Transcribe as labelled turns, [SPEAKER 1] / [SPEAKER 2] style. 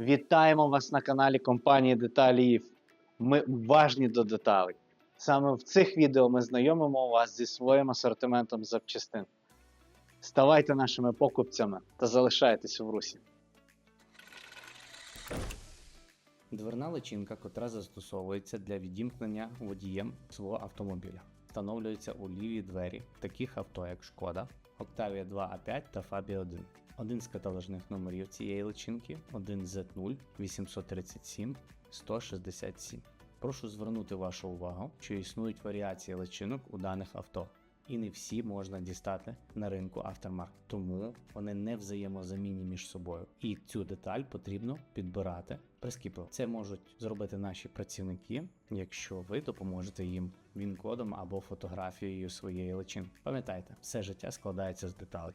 [SPEAKER 1] Вітаємо вас на каналі компанії Деталіїв. Ми уважні до деталей. Саме в цих відео ми знайомимо вас зі своїм асортиментом запчастин. Ставайте нашими покупцями та залишайтесь в русі.
[SPEAKER 2] Дверна личинка, котра застосовується для відімкнення водієм свого автомобіля. Встановлюється у ліві двері таких авто, як Шкода, Octavia 2 a 5 та Fabia 1. Один з каталожних номерів цієї личинки 1Z0 837 167. Прошу звернути вашу увагу, що існують варіації личинок у даних авто. І не всі можна дістати на ринку Aftermarket, тому вони не взаємозамінні між собою. І цю деталь потрібно підбирати прискіпливо. Це можуть зробити наші працівники, якщо ви допоможете їм він-кодом або фотографією своєї личинки. Пам'ятайте, все життя складається з деталей.